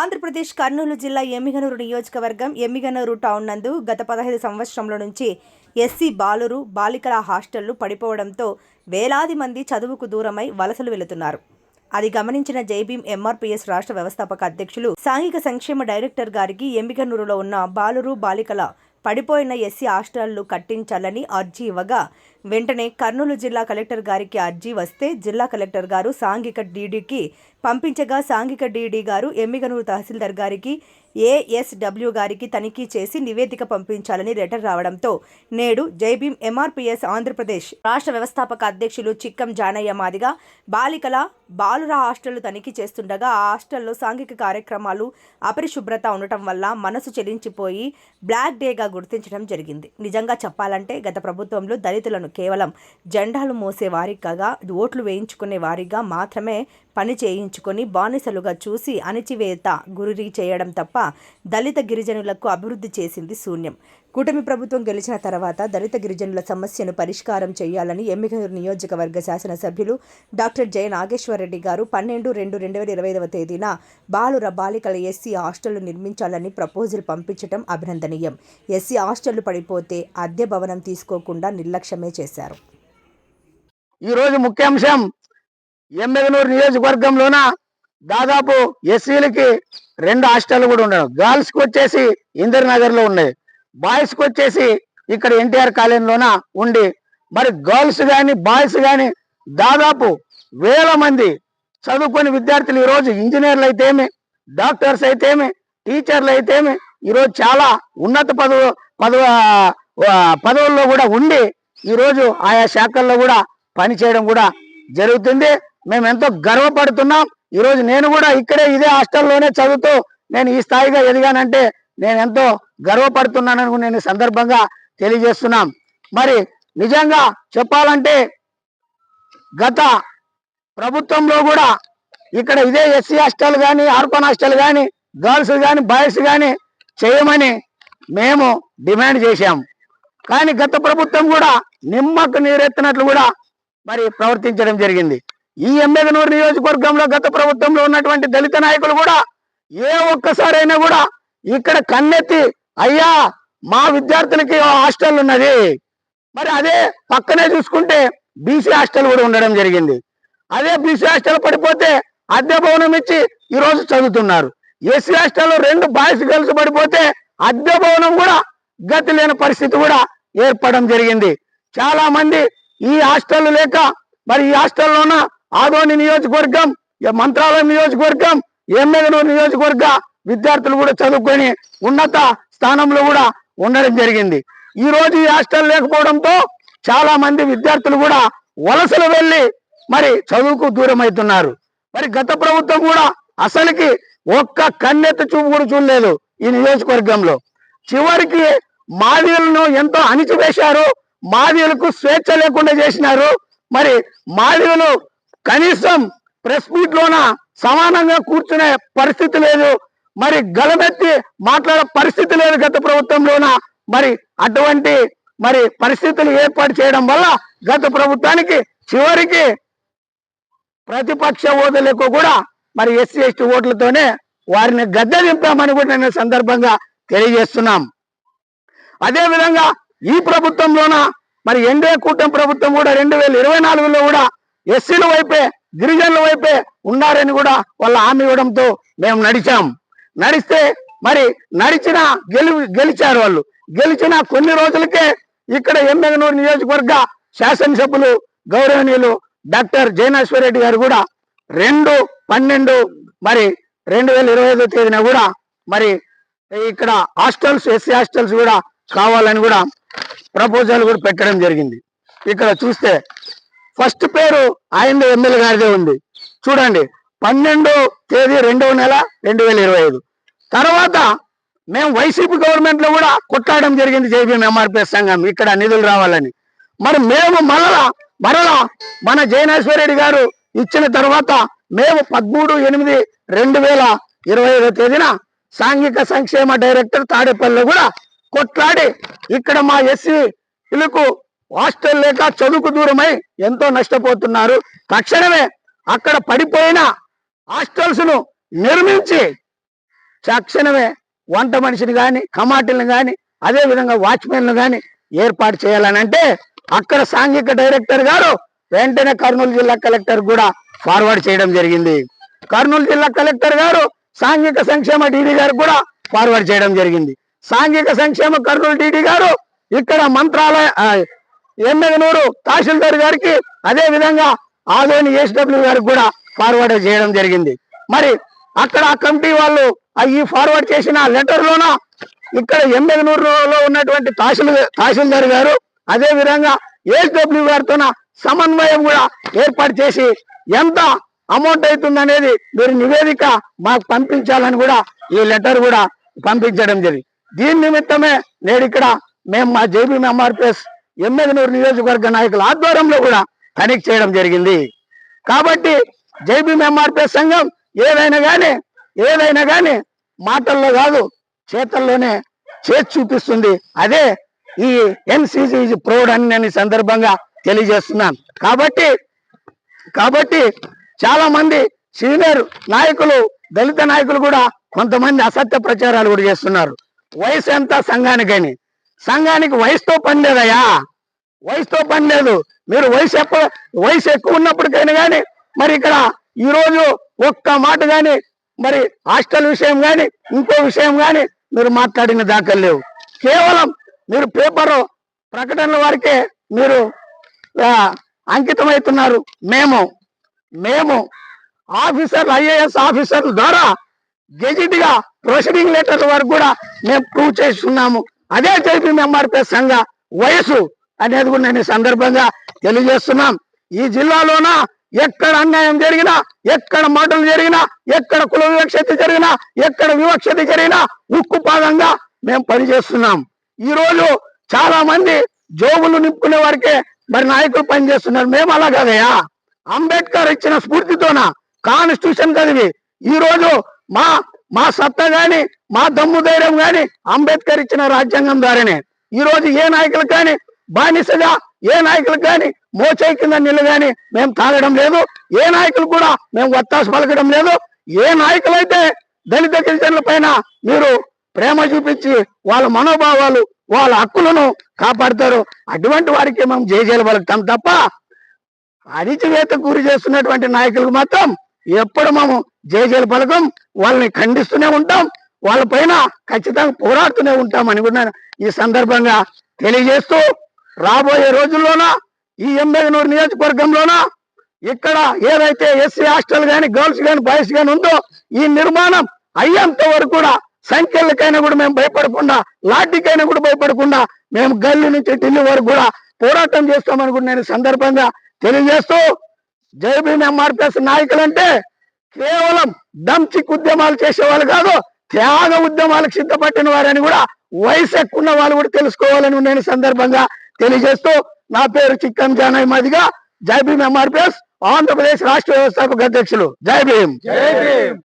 ఆంధ్రప్రదేశ్ కర్నూలు జిల్లా ఎమ్మిగనూరు నియోజకవర్గం ఎమ్మిగనూరు టౌన్ నందు గత పదహైదు సంవత్సరంల నుంచి ఎస్సీ బాలురు బాలికల హాస్టళ్ళు పడిపోవడంతో వేలాది మంది చదువుకు దూరమై వలసలు వెళుతున్నారు. అది గమనించిన జైభీం ఎంఆర్పీఎస్ రాష్ట్ర వ్యవస్థాపక అధ్యక్షులు సాంఘిక సంక్షేమ డైరెక్టర్ గారికి ఎమ్మిగనూరులో ఉన్న బాలురు బాలికల పడిపోయిన ఎస్సీ హాస్టళ్ళు కట్టించాలని అర్జీ ఇవ్వగా వెంటనే కర్నూలు జిల్లా కలెక్టర్ గారికి అర్జీ వస్తే జిల్లా కలెక్టర్ గారు సాంఘిక డీడీకి పంపించగా సాంఘిక డీడీ గారు ఎమ్మిగనూరు తహసీల్దార్ గారికి ఏఎస్డబ్ల్యూ గారికి తనిఖీ చేసి నివేదిక పంపించాలని లెటర్ రావడంతో నేడు జైభీం ఎంఆర్పిఎస్ ఆంధ్రప్రదేశ్ రాష్ట్ర వ్యవస్థాపక అధ్యక్షులు చిక్కం జానయ్య మాదిగా బాలికల బాలుర హాస్టళ్ళు తనిఖీ చేస్తుండగా ఆ హాస్టల్లో సాంఘిక కార్యక్రమాలు అపరిశుభ్రత ఉండటం వల్ల మనసు చెలించిపోయి బ్లాక్ డేగా గుర్తించడం జరిగింది. నిజంగా చెప్పాలంటే గత ప్రభుత్వంలో దళితులను కేవలం జెండాలు మోసే వారిగా ఓట్లు వేయించుకునే వారిగా మాత్రమే పని చేయించుకొని బానిసలుగా చూసి అణిచివేత గురి చేయడం తప్ప దళిత గిరిజనులకు అభివృద్ధి చేసింది శూన్యం. కూటమి ప్రభుత్వం గెలిచిన తర్వాత దళిత గిరిజనుల సమస్యను పరిష్కారం చేయాలని ఎమ్మిగనూరు నియోజకవర్గ శాసనసభ్యులు డాక్టర్ జయ నాగేశ్వరరెడ్డి గారు పన్నెండు రెండు రెండు వేల ఇరవై ఐదవ తేదీన బాలుర బాలికల ఎస్సీ హాస్టళ్ళు నిర్మించాలని ప్రపోజల్ పంపించడం అభినందనీయం. ఎస్సీ హాస్టళ్ళు పడిపోతే అద్దె భవనం తీసుకోకుండా నిర్లక్ష్యమే చేశారు. ఈరోజు ముఖ్యాంశం ఎమ్మెగనూరు నియోజకవర్గంలోన దాదాపు ఎస్సీలకి రెండు హాస్టల్ కూడా ఉన్నాయి. గర్ల్స్కి వచ్చేసి ఇందిరానగర్లో ఉన్నాయి. బాయ్స్కి వచ్చేసి ఇక్కడ ఎన్టీఆర్ కాలేజీలోన ఉండి మరి గర్ల్స్ కానీ బాయ్స్ కానీ దాదాపు వేల మంది చదువుకుని విద్యార్థులు ఈరోజు ఇంజనీర్లు అయితేమి డాక్టర్స్ అయితేమి టీచర్లు అయితేమి ఈరోజు చాలా ఉన్నత పదవు పదవ పదవుల్లో కూడా ఉండి ఈరోజు ఆయా శాఖల్లో కూడా పనిచేయడం కూడా జరుగుతుంది. మేము ఎంతో గర్వపడుతున్నాం. ఈరోజు నేను కూడా ఇక్కడే ఇదే హాస్టల్లోనే చదువుతూ నేను ఈ స్థాయిగా ఎదిగానంటే నేను ఎంతో గర్వపడుతున్నానని నేను సందర్భంగా తెలియజేస్తున్నాం. మరి నిజంగా చెప్పాలంటే గత ప్రభుత్వంలో కూడా ఇక్కడ ఇదే ఎస్సీ హాస్టల్ కానీ ఆర్పన్ హాస్టల్ కానీ గర్ల్స్ కానీ బాయ్స్ కానీ చేయమని మేము డిమాండ్ చేశాము కానీ గత ప్రభుత్వం కూడా నిమ్మకు నీరెత్తినట్లు కూడా మరి ప్రవర్తించడం జరిగింది. ఈ ఎమ్మెగనూరు నియోజకవర్గంలో గత ప్రభుత్వంలో ఉన్నటువంటి దళిత నాయకులు కూడా ఏ ఒక్కసారైనా కూడా ఇక్కడ కన్నెత్తి అయ్యా మా విద్యార్థులకి హాస్టల్ ఉన్నది. మరి అదే పక్కనే చూసుకుంటే బీసీ హాస్టల్ కూడా ఉండడం జరిగింది. అదే బీసీ హాస్టల్ పడిపోతే అద్దె భవనం ఇచ్చి ఈరోజు చదువుతున్నారు. ఎస్సీ హాస్టల్లో రెండు బాయ్స్ గర్ల్స్ పడిపోతే అద్దె భవనం కూడా గతి లేని పరిస్థితి కూడా ఏర్పడడం జరిగింది. చాలా మంది ఈ హాస్టల్ లేక మరి ఈ హాస్టల్లోన ఆదోని నియోజకవర్గం మంత్రాలయం నియోజకవర్గం ఎమ్మెగనూరు నియోజకవర్గ విద్యార్థులు కూడా చదువుకొని ఉన్నత స్థానంలో కూడా ఉండడం జరిగింది. ఈ రోజు ఈ హాస్టల్ లేకపోవడంతో చాలా మంది విద్యార్థులు కూడా వలసలు వెళ్ళి మరి చదువుకు దూరం అవుతున్నారు మరి గత ప్రభుత్వం కూడా అసలుకి ఒక్క కన్నెత్త చూపు కూడా చూడలేదు ఈ నియోజకవర్గంలో. చివరికి మాదిలను ఎంతో అణిచివేశారు మాదిలకు స్వేచ్ఛ లేకుండా చేసినారు. మరి మాదిలు కనీసం ప్రెస్ మీట్ లోన సమానంగా కూర్చునే పరిస్థితి లేదు. మరి గలమెత్తి మాట్లాడే పరిస్థితి లేదు గత ప్రభుత్వంలోన మరి అటువంటి మరి పరిస్థితులు ఏర్పాటు చేయడం వల్ల గత ప్రభుత్వానికి చివరికి ప్రతిపక్ష ఓటులకు కూడా మరి ఎస్సీ ఎస్టీ ఓట్లతోనే వారిని గద్దె దింపామని కూడా నేను సందర్భంగా తెలియజేస్తున్నాం. అదేవిధంగా ఈ ప్రభుత్వంలోన మరి ఎన్డీఏ కూటమి ప్రభుత్వం కూడా రెండు వేల ఇరవై నాలుగులో కూడా ఎస్సీల వైపే గిరిజనుల వైపే ఉన్నారని కూడా వాళ్ళ హామీ ఇవ్వడంతో మేము నడిచాం. నడిస్తే మరి నడిచిన గెలు గెలిచారు వాళ్ళు. గెలిచిన కొన్ని రోజులకే ఇక్కడ ఎమ్మెగనూరు నియోజకవర్గ శాసనసభ్యులు గౌరవనీయులు డాక్టర్ జయనాశ్వర రెడ్డి గారు కూడా రెండు పన్నెండు మరి రెండు వేల ఇరవై ఐదో తేదీన కూడా మరి ఇక్కడ హాస్టల్స్ ఎస్సీ హాస్టల్స్ కూడా కావాలని కూడా ప్రపోజల్ కూడా పెట్టడం జరిగింది. ఇక్కడ చూస్తే ఫస్ట్ పేరు ఆయన ఎమ్మెల్యే గారిదే ఉంది. చూడండి పన్నెండు తేదీ రెండవ నెల రెండు వేల ఇరవై ఐదు. తర్వాత మేము వైసీపీ గవర్నమెంట్లో కూడా కొట్లాడడం జరిగింది జేబీఎం ఎంఆర్పిఎస్ సంఘం ఇక్కడ నిధులు రావాలని. మరి మేము మరలా మరలా మన జయనేశ్వరరెడ్డి గారు ఇచ్చిన తర్వాత మేము పదమూడు ఎనిమిది రెండు వేల ఇరవై ఐదో తేదీన సాంఘిక సంక్షేమ డైరెక్టర్ తాడేపల్లిలో కూడా కొట్లాడి ఇక్కడ మా ఎస్సీలకు హాస్టల్ లేక చదువుకు దూరమై ఎంతో నష్టపోతున్నారు. తక్షణమే అక్కడ పడిపోయిన హాస్టల్స్ను నిర్మించి తక్షణమే వంట మనిషిని కానీ కమాటిల్ని కానీ అదేవిధంగా వాచ్మెన్లు కానీ ఏర్పాటు చేయాలని అంటే అక్కడ సాంఘిక డైరెక్టర్ గారు వెంటనే కర్నూలు జిల్లా కలెక్టర్ కూడా ఫార్వర్డ్ చేయడం జరిగింది. కర్నూలు జిల్లా కలెక్టర్ గారు సాంఘిక సంక్షేమ డీడీ గారు కూడా ఫార్వర్డ్ చేయడం జరిగింది. సాంఘిక సంక్షేమ కర్నూలు డీడీ గారు ఇక్కడ మంత్రాలయ ఎమ్మెగనూరు తహసీల్దార్ గారికి అదే విధంగా ఆదోని ఏసీడబ్ల్యూ గారికి కూడా ఫార్వర్డ్ చేయడం జరిగింది. మరి అక్కడ ఆ కమిటీ వాళ్ళు ఈ ఫార్వర్డ్ చేసిన లెటర్ లోన ఇక్కడ ఎమ్మెగనూరులో ఉన్నటువంటి తహసీల్ తహసీల్దార్ గారు అదే విధంగా ఏసీడబ్ల్యూ గారితో సమన్వయం కూడా ఏర్పాటు చేసి ఎంత అమౌంట్ అవుతుంది అనేది మీరు నివేదిక మాకు పంపించాలని కూడా ఈ లెటర్ కూడా పంపించడం జరిగింది. దీని నిమిత్తమే నేడు ఇక్కడ మేము మా జేబీ ఎంఆర్పిఎస్ ఎమ్మెగనూరు నియోజకవర్గ నాయకుల ఆధ్వర్యంలో కూడా తనిఖీ చేయడం జరిగింది. కాబట్టి జైబీ ఎంఆర్పీ సంఘం ఏదైనా కానీ ఏదైనా కానీ మాటల్లో కాదు చేతల్లోనే చేసి చూపిస్తుంది. అదే ఈ ఎన్సీసీ ప్రౌడ్ అని నేను సందర్భంగా తెలియజేస్తున్నాను. కాబట్టి కాబట్టి చాలా మంది సీనియర్ నాయకులు దళిత నాయకులు కూడా కొంతమంది అసత్య ప్రచారాలు కూడా చేస్తున్నారు. వయసు ఎంత? సంఘానికని. సంఘానికి వయసుతో పని లేదయ్యా వయసుతో పని లేదు. మీరు వయసు ఎప్ప వయసు ఎక్కువ ఉన్నప్పటికైనా కానీ మరి ఇక్కడ ఈరోజు ఒక్క మాట కానీ మరి హాస్టల్ విషయం కానీ ఇంకో విషయం కానీ మీరు మాట్లాడిన దాఖలు లేవు. కేవలం మీరు పేపరు ప్రకటనల వరకే మీరు అంకితమవుతున్నారు. మేము మేము ఆఫీసర్లు ఐఏఎస్ ఆఫీసర్ల ద్వారా గెజిట్గా ప్రొసీడింగ్ లెటర్ల వరకు కూడా మేము ప్రూవ్ చేస్తున్నాము. అదే జైపీ మెంబర్పే సంఘ. వయసు అనేది కూడా నేను సందర్భంగా తెలియజేస్తున్నాం. ఈ జిల్లాలోన ఎక్కడ అన్యాయం జరిగినా ఎక్కడ మాటలు జరిగినా ఎక్కడ కుల వివక్షత జరిగినా ఎక్కడ వివక్షత జరిగినా ఉక్కు పాదంగా మేము పనిచేస్తున్నాం. ఈరోజు చాలా మంది జోబులు నింపుకునే వారికే మరి నాయకులు పనిచేస్తున్నారు. మేము అలా కదయా అంబేద్కర్ ఇచ్చిన స్ఫూర్తితోన కాన్స్టిట్యూషన్ చదివి ఈ రోజు మా మా సత్తా గాని మా దమ్ము ధైర్యం గాని అంబేద్కర్ ఇచ్చిన రాజ్యాంగం ద్వారానే. ఈరోజు ఏ నాయకులు కానీ బానిసగా ఏ నాయకులు కానీ మోచై కింద నీళ్ళు కానీ మేము తాగడం లేదు. ఏ నాయకులు కూడా మేము వత్తాసు పలకడం లేదు. ఏ నాయకులైతే దళిత గిరిజనుల పైన మీరు ప్రేమ చూపించి వాళ్ళ మనోభావాలు వాళ్ళ హక్కులను కాపాడతారు అటువంటి వారికి మేము జయజేలు పలుకుతాం తప్ప అణిచివేత గురి చేస్తున్నటువంటి నాయకులకు మాత్రం ఎప్పుడు మేము జయజేలు పలకం. వాళ్ళని ఖండిస్తూనే ఉంటాం. వాళ్ళ పైన ఖచ్చితంగా పోరాడుతూనే ఉంటాం అని కూడా ఈ సందర్భంగా తెలియజేస్తూ రాబోయే రోజుల్లోన? ఈ ఎంబెగనూరు నియోజకవర్గంలోన? ఇక్కడ ఏదైతే ఎస్సీ హాస్టల్ కానీ గర్ల్స్ కానీ బాయ్స్ కానీ ఉందో ఈ నిర్మాణం అయ్యేంత వరకు కూడా సంఖ్యలకైనా కూడా మేము భయపడకుండా లాఠీకైనా కూడా భయపడకుండా మేము గల్లీ నుంచి ఢిల్లీ వరకు కూడా పోరాటం చేస్తామని కూడా నేను సందర్భంగా తెలియజేస్తూ జై భీమ్ ఎంఆర్పిఎస్ నాయకులంటే కేవలం డంచిక్ ఉద్యమాలు చేసేవాళ్ళు కాదు త్యాగ ఉద్యమాలకు సిద్ధపట్టిన వారని కూడా వయసు ఎక్కువ ఉన్న వాళ్ళు కూడా తెలుసుకోవాలని నేను సందర్భంగా తెలియజేస్తూ నా పేరు చిక్కం జానయ్య మాదిగా. జై భీమ్ ఎంఆర్పిఎస్ ఆంధ్రప్రదేశ్ రాష్ట్ర వ్యవస్థాపక అధ్యక్షులు. జై భీమ్. జై భీమ్.